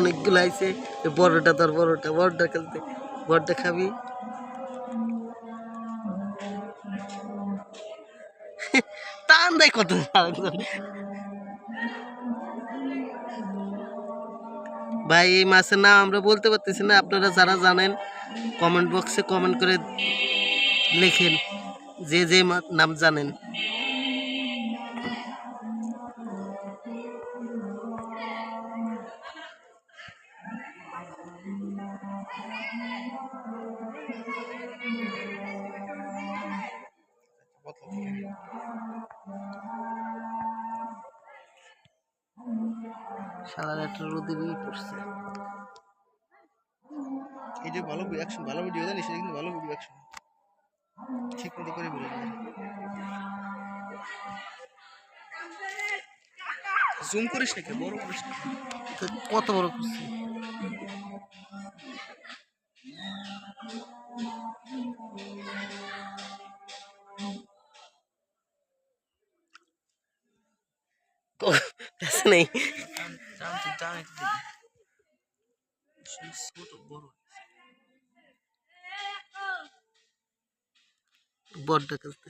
অনেকগুলো আইছে। বড়টা তোর বড়টা বড়টা খেলতে। বড়টা খাবি? টান দেয় কত ভাই, এই মাছের নাম আমরা বলতে পারতেছি না। আপনারা যারা জানেন কমেন্ট বক্সে কমেন্ট করে লেখেন যে যে নাম জানেন। একটা রোদেরই পড়ছে। এই যে ভালো অ্যাকশন ভালো ভিডিও জানিস এটা কিন্তু ভালো ভিডিও অ্যাকশন ঠিক মতো করে বেরো জুম করিস নাকি? বড় করিস কত বড় করছে? কাছে নেই জানছি জানি তো দেখি সেই ছোট বড় বড়টা কাছে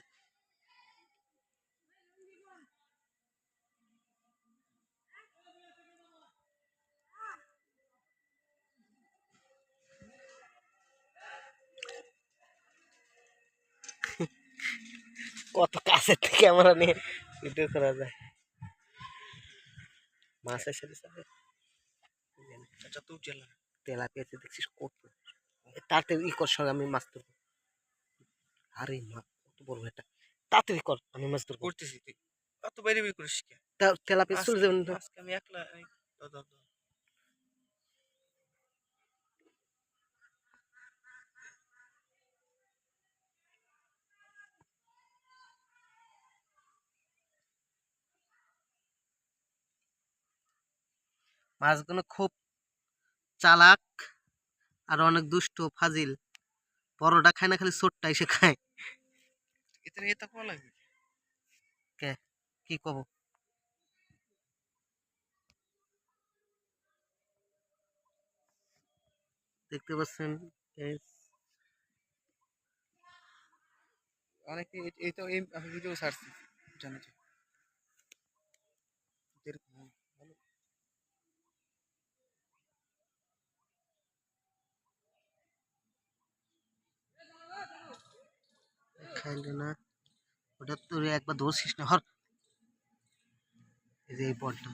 কত কাছের থেকে ক্যামেরা নিয়ে ভিডিও করা যায় মাছের সাথে সাথে। চাচা তুই চালা তেলা। পেয়েছে দেখছিস কত? তাতে ই কর সঙ্গে আমি মাছ ধরবো। আরে মা কত বড় এটা তাড়াতাড়ি কর আমি মাছ ধরবো। করতেছি তুই। অত বাইরে বের করিস কে? তেলাপিয়া তেলা পেয়ে চলে যাবেন আজকে আমি একলা মাছগুলো খুব চালাক আর অনেক দুষ্ট ফাজিল। বড়টা খায় না খালি ছোটটা এসে খায়। করা লাগবে? কি? কব? দেখতে পাচ্ছেন অনেকে এই- এই তো এই ভিডিও ছাড়ছি জানি তো না। ওটা তোর একবার ধরছিস না হর এই যে এই বলটা।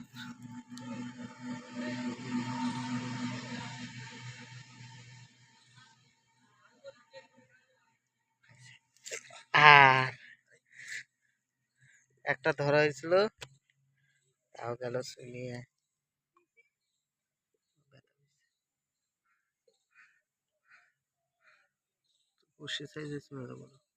একটা ধরা হয়েছিল, তাও গেল শুনিয়ে বসে সাইজ হয়েছে মেলা বড়